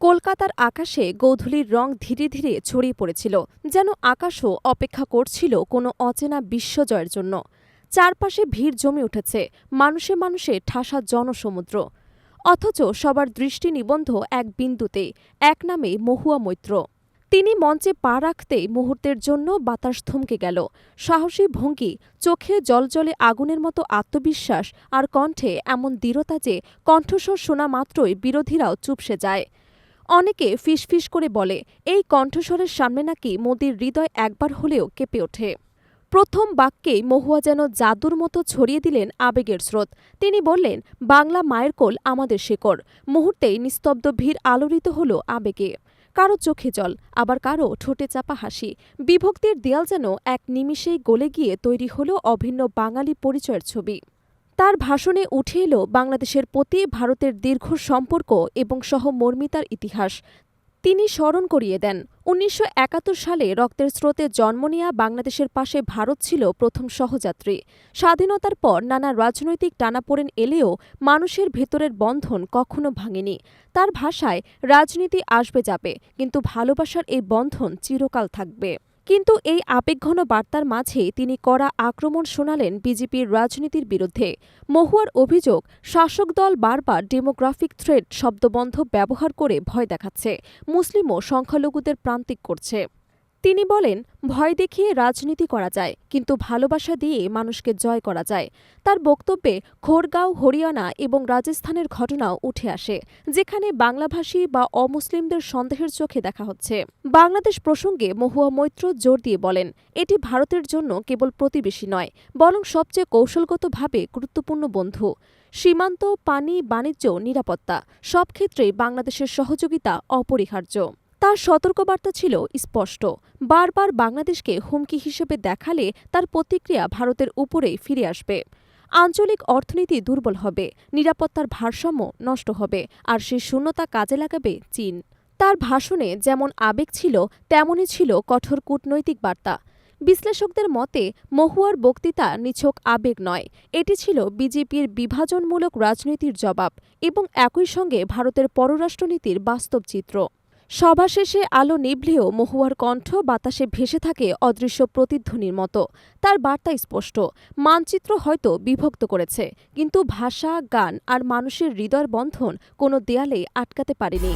কলকাতার আকাশে গোধূলির রং ধীরে ধীরে ছড়িয়ে পড়েছিল, যেন আকাশও অপেক্ষা করছিল কোনো অচেনা বিশ্বজয়ের জন্য। চারপাশে ভিড় জমে উঠেছে, মানুষে মানুষে ঠাসা জনসমুদ্র। অথচ সবার দৃষ্টি নিবন্ধ এক বিন্দুতে, এক নামে মহুয়া মৈত্র। তিনি মঞ্চে পা রাখতেই মুহূর্তের জন্য বাতাস থমকে গেল, সাহসী ভঙ্গি, চোখে জলজলে আগুনের মতো আত্মবিশ্বাস আর কণ্ঠে এমন দৃঢ়তা যে কণ্ঠস্বর শোনা মাত্রই বিরোধীরাও চুপসে যায়। অনেকে ফিসফিস করে বলে, এই কণ্ঠস্বরের সামনে নাকি মোদির হৃদয় একবার হলেও কেঁপে ওঠে। প্রথম বাক্যেই মহুয়া যেন জাদুর মতো ছড়িয়ে দিলেন আবেগের স্রোত। তিনি বললেন, বাংলা মায়ের কোল আমাদের শেকড়। মুহূর্তেই নিস্তব্ধ ভিড় আলোড়িত হল আবেগে। কারও চোখে জল, আবার কারও ঠোঁটে চাপা হাসি। বিভক্তির দেয়াল যেন এক নিমিষেই গলে গিয়ে তৈরি হল অভিন্ন বাঙালি পরিচয়ের ছবি। তার ভাষণে উঠে এলো বাংলাদেশের প্রতি ভারতের দীর্ঘ সম্পর্ক এবং সহমর্মিতার ইতিহাস। তিনি স্মরণ করিয়ে দেন, উনিশশো একাত্তর সালে রক্তের স্রোতে জন্ম নেয়া বাংলাদেশের পাশে ভারত ছিল প্রথম সহযাত্রী। স্বাধীনতার পর নানা রাজনৈতিক টানাপোড়েন এলেও মানুষের ভেতরের বন্ধন কখনো ভাঙেনি। তার ভাষায়, রাজনীতি আসবে যাবে, কিন্তু ভালোবাসার এই বন্ধন চিরকাল থাকবে। কিন্তু এই আবেগঘন বার্তার মাঝে তিনি কড়া আক্রমণ শোনালেন বিজেপির রাজনীতির বিরুদ্ধে। মহুয়ার অভিযোগ, শাসক দল বারবার ডেমোগ্রাফিক থ্রেড শব্দবন্ধ ব্যবহার করে ভয় দেখাচ্ছে। মুসলিমও সংখ্যালঘুদের প্রান্তিক করছে। তিনি বলেন, ভয় দেখিয়ে রাজনীতি করা যায়, কিন্তু ভালোবাসা দিয়ে মানুষকে জয় করা যায়। তার বক্তব্যে খোরগাঁও, হরিয়ানা এবং রাজস্থানের ঘটনাও উঠে আসে, যেখানে বাংলাভাষী বা অমুসলিমদের সন্দেহের চোখে দেখা হচ্ছে। বাংলাদেশ প্রসঙ্গে মহুয়া মৈত্র জোর দিয়ে বলেন, এটি ভারতের জন্য কেবল প্রতিবেশী নয়, বরং সবচেয়ে কৌশলগতভাবে গুরুত্বপূর্ণ বন্ধু। সীমান্ত, পানি, বাণিজ্য, নিরাপত্তা, সব ক্ষেত্রেই বাংলাদেশের সহযোগিতা অপরিহার্য। তার সতর্কবার্তা ছিল স্পষ্ট। বারবার বাংলাদেশকে হুমকি হিসেবে দেখালে তার প্রতিক্রিয়া ভারতের উপরেই ফিরে আসবে। আঞ্চলিক অর্থনীতি দুর্বল হবে, নিরাপত্তার ভারসাম্য নষ্ট হবে, আর সেই শূন্যতা কাজে লাগাবে চীন। তার ভাষণে যেমন আবেগ ছিল, তেমনই ছিল কঠোর কূটনৈতিক বার্তা। বিশ্লেষকদের মতে, মহুয়ার বক্তৃতা নিছক আবেগ নয়, এটি ছিল বিজেপির বিভাজনমূলক রাজনীতির জবাব এবং একই সঙ্গে ভারতের পররাষ্ট্রনীতির বাস্তব চিত্র। সভা শেষে আলো নিভলেও মহুয়ার কণ্ঠ বাতাসে ভেসে থাকে অদৃশ্য প্রতিধ্বনির মতো। তার বার্তা স্পষ্ট, মানচিত্র হয়তো বিভক্ত করেছে, কিন্তু ভাষা, গান আর মানুষের হৃদয়ের বন্ধন কোনো দেয়ালে আটকাতে পারেনি।